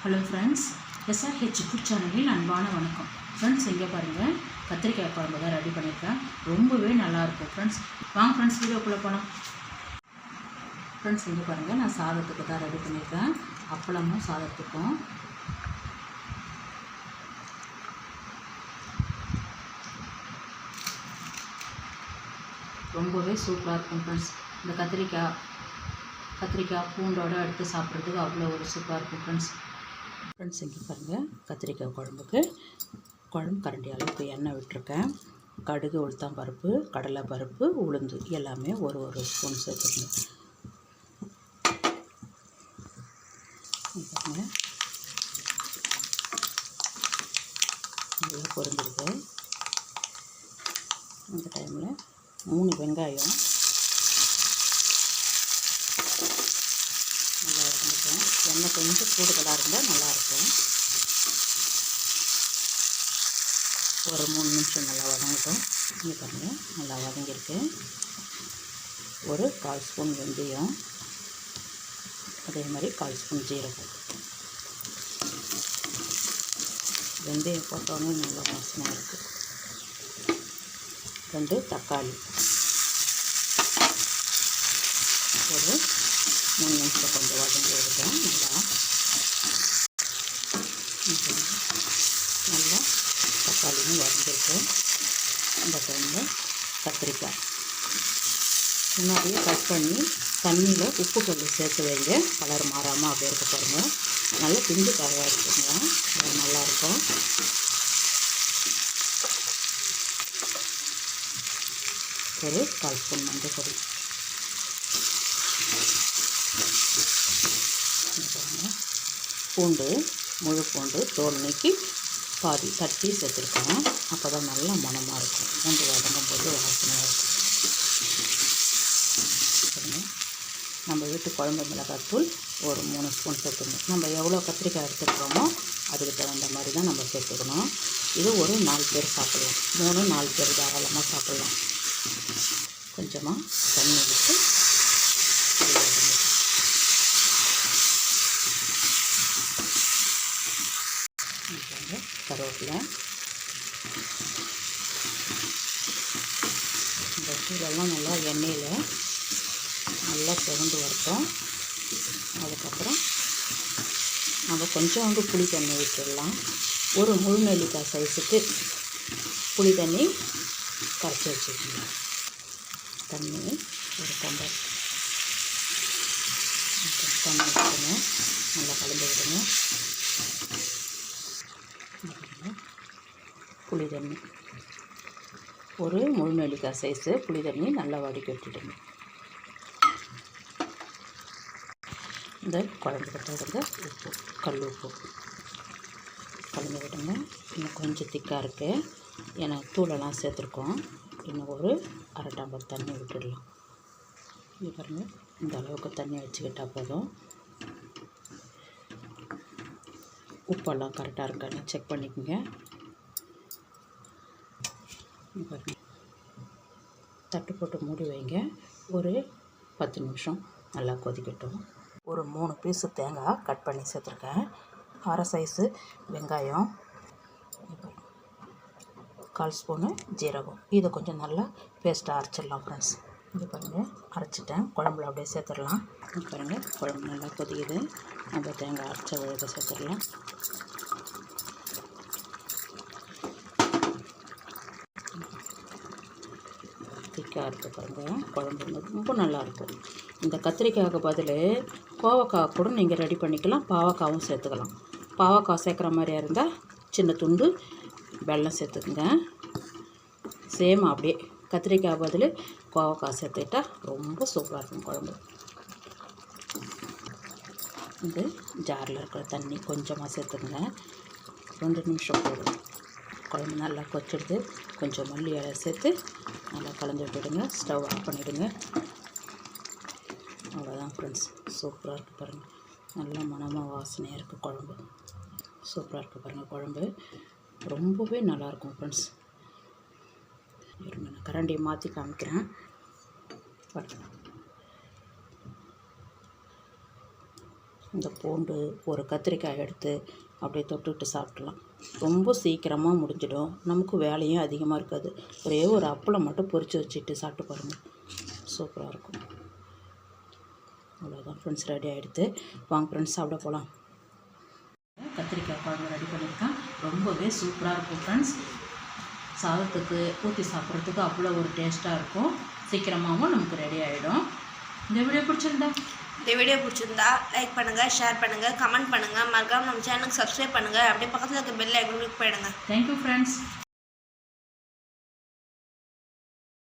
Hello friends SRH food சேனலில் அன்பான வணக்கம். ஃப்ரெண்ட்ஸ் இங்கே பாருங்கள் கத்திரிக்காய் குழம்பு தான் ரெடி பண்ணியிருக்கேன் ரொம்பவே நல்லாயிருக்கும் ஃப்ரெண்ட்ஸ் வாங்க ஃப்ரெண்ட்ஸ் வீடியோக்குள்ளே போகலாம் ஃப்ரெண்ட்ஸ் இங்கே பாருங்கள் நான் சாதத்துக்கு தான் ரெடி பண்ணியிருக்கேன் அப்பளமும் சாதத்துக்கும். ரொம்பவே சூப்பராக இருக்கும் ஃப்ரெண்ட்ஸ் இந்த கத்திரிக்காய் கத்திரிக்காய் பூண்டோடு எடுத்து சாப்பிட்றதுக்கு அவ்வளோ ஒரு சூப்பராக இருக்கும் ஃப்ரெண்ட்ஸ் ஃப்ரெண்ட்ஸ் இங்கே பாருங்கள் கத்திரிக்காய் குழம்புக்கு. குழம்பு கரண்டி அளவுக்கு எண்ணெய் விட்டுருக்கேன். கடுகு உளுத்தம் பருப்பு கடலை பருப்பு உளுந்து எல்லாமே ஒரு ஒரு ஸ்பூன் சேர்த்துக்கணும் பாருங்க. நல்லா பொரிஞ்சிருக்கு. இந்த டைமில் மூணு வெங்காயம் நல்லா வதங்கிட்டேன் எண்ணெய் கொஞ்சம் கூடுதலாக இருந்தால் நல்லாயிருக்கும். ஒரு மூணு நிமிஷம் நல்லா வதங்கட்டும். இங்கே பாருங்கள் நல்லா வதங்கியிருக்கு. ஒரு கால் ஸ்பூன் வெந்தயம். அதே மாதிரி கால் ஸ்பூன் ஜீரகம். வெந்தயம் போட்டோன்னே நல்லா வாசனையாக இருக்குது ரெண்டு தக்காளி. ஒரு மூணு நிமிஷம் கொஞ்சம் வதங்கி விடுறேன் நல்லா. நல்லா தக்காளியும் வதங்கிருக்கு அந்த டைமில் கத்திரிக்காய். முன்னாடியே கட் பண்ணி தண்ணியில் உப்பு கொஞ்சம் சேர்த்து வைங்க. கலர் மாறாமல் அப்படியே இருக்க பாருங்கள் நல்லா பிஞ்சு காயாக இருக்குங்க. அது நல்லாயிருக்கும் ஒரு கால் ஸ்பூன் மஞ்சள் பொடி இங்க பூண்டு முழு பூண்டு தோல் நீக்கி பாதி தட்டி சேர்த்துருக்கோம். அப்போ தான் நல்லா மணமாக இருக்கும். பூண்டு வதங்கும் போது வாசனையாக இருக்கும். நம்ம வீட்டு குழம்பு மிளகாத்தூள் ஒரு மூணு ஸ்பூன் சேர்த்துக்கணும். நம்ம எவ்வளோ கத்திரிக்காய் எடுத்துக்கிறோமோ அதுக்கு தகுந்த மாதிரி தான் நம்ம சேர்த்துக்கணும். இது ஒரு நாலு பேர் சாப்பிட்லாம். மூணு நாலு பேர் தாராளமாக சாப்பிட்லாம். கொஞ்சமாக தண்ணி விட்டு இது வதங்கட்டும். இங்க பாருங்க, கருவேப்பிலை. இந்த கீழெல்லாம் நல்லா எண்ணெயில் நல்லா செவந்து வரட்டும். அதுக்கப்புறம் நம்ம வந்து புளி தண்ணி விட்டுடலாம் ஒரு முழு நெல்லிக்காய் சைஸுக்கு புளி தண்ணி கரைச்சி வச்சுக்கணும் தண்ணி ஒரு கம்பர் தண்ணி வச்சுக்கணும் நல்லா கலந்து விடணும் பாருங்க, புளி தண்ணி. ஒரு முழு நெல்லிக்காய் சைஸு புளி தண்ணி நல்லா வடிக்க விட்டுடுங்க. இந்த குழம்பு தகுந்த உப்பு கல் உப்பு. கலந்து விடுங்க. இன்னும் கொஞ்சம் திக்காக இருக்குது ஏன்னா தூளெல்லாம் சேர்த்துருக்கோம். இன்னும் ஒரு அரை டம்பர் தண்ணி விட்டுடலாம். இது பாருங்கள் இந்த அளவுக்கு தண்ணி வச்சுக்கிட்டால் போதும். உப்பெல்லாம் கரெக்டாக இருக்கான்னு செக் பண்ணிக்கோங்க. தட்டு போட்டு மூடி வைங்க. ஒரு பத்து நிமிஷம் நல்லா கொதிக்கட்டும். ஒரு மூணு பீஸு தேங்காய் கட் பண்ணி சேர்த்துருக்கேன். அரை சைஸு வெங்காயம் கால் ஸ்பூனு ஜீரகம். இதை கொஞ்சம் நல்லா பேஸ்ட்டாக அரைச்சிடலாம் ஃப்ரெண்ட்ஸ் இது பாருங்கள் அரைச்சிட்டேன். குழம்புல அப்படியே சேர்த்துடலாம். இது பாருங்கள் குழம்பு நல்லா கொதிக்குது. நம்ம தேங்காய் அரைச்ச விழுத சேர்த்துடலாம். கத்திரிக்காய் இருக்குது பாருங்கள் குழம்பு வந்து ரொம்ப நல்லாயிருக்கும் இந்த கத்திரிக்காய்க்கு பதில் கோவக்காய் கூட நீங்கள் ரெடி பண்ணிக்கலாம் பாவக்காவும் சேர்த்துக்கலாம். பாவக்காய் சேர்க்குற மாதிரியா இருந்தால் சின்ன துண்டு வெல்லம் சேர்த்துக்குங்க. சேம் அப்படியே கத்திரிக்காய் பதில் கோவக்காய் சேர்த்துக்கிட்டா ரொம்ப சூப்பராக இருக்கும் குழம்பு. இது ஜாரில் இருக்கிற தண்ணி கொஞ்சமாக சேர்த்துக்குங்க. ரெண்டு நிமிஷம் போதும். குழம்பு நல்லா கொச்சிடுது கொஞ்சம் மல்லி இலை சேர்த்து நல்லா கலந்து விட்டுடுங்க. ஸ்டவ் ஆஃப் பண்ணிவிடுங்க அவ்வளோதான் ஃப்ரெண்ட்ஸ் சூப்பராக இருக்குது பாருங்கள் நல்ல மனமாக வாசனையாக இருக்குது குழம்பு. சூப்பராக இருக்குது பாருங்கள் குழம்பு. ரொம்பவே நல்லாயிருக்கும் ஃப்ரெண்ட்ஸ் இருங்க நான் கரண்டியை மாற்றி காமிக்கிறேன். இந்த பூண்டு ஒரு கத்திரிக்காய் எடுத்து அப்படியே தொட்டுக்கிட்டு சாப்பிட்லாம் ரொம்ப சீக்கிரமாக முடிஞ்சிடும். நமக்கு வேலையும் அதிகமாக இருக்காது. ஒரே ஒரு அப்பளம் மட்டும் பொறிச்சு வச்சுட்டு சாப்பிட்டு பாருங்கள் சூப்பராக இருக்கும். அவ்வளோதான் ஃப்ரெண்ட்ஸ் ரெடி ஆகிடுது வாங்க ஃப்ரெண்ட்ஸ் சாப்பிட போகலாம் கத்திரிக்காய் குழம்பு ரெடி பண்ணியிருக்கேன். ரொம்பவே சூப்பராக இருக்கும் ஃப்ரெண்ட்ஸ் சாதத்துக்கு ஊற்றி சாப்பிட்றதுக்கு அவ்வளோ ஒரு டேஸ்ட்டாக இருக்கும். சீக்கிரமாகவும் நமக்கு ரெடி ஆகிடும் இந்த வீடியோ பிடிச்சிருந்தா இந்த வீடியோ பிடிச்சிருந்தா லைக் பண்ணுங்கள் ஷேர் பண்ணுங்கள் கமெண்ட் பண்ணுங்கள் மறக்காமல் நம்ம சேனலுக்கு சப்ஸ்கிரைப் பண்ணுங்கள் அப்படியே பக்கத்தில் இருக்க பெல் ஐக்கன் கிளிக் பண்ணிடுங்க தேங்க்யூ ஃப்ரெண்ட்ஸ்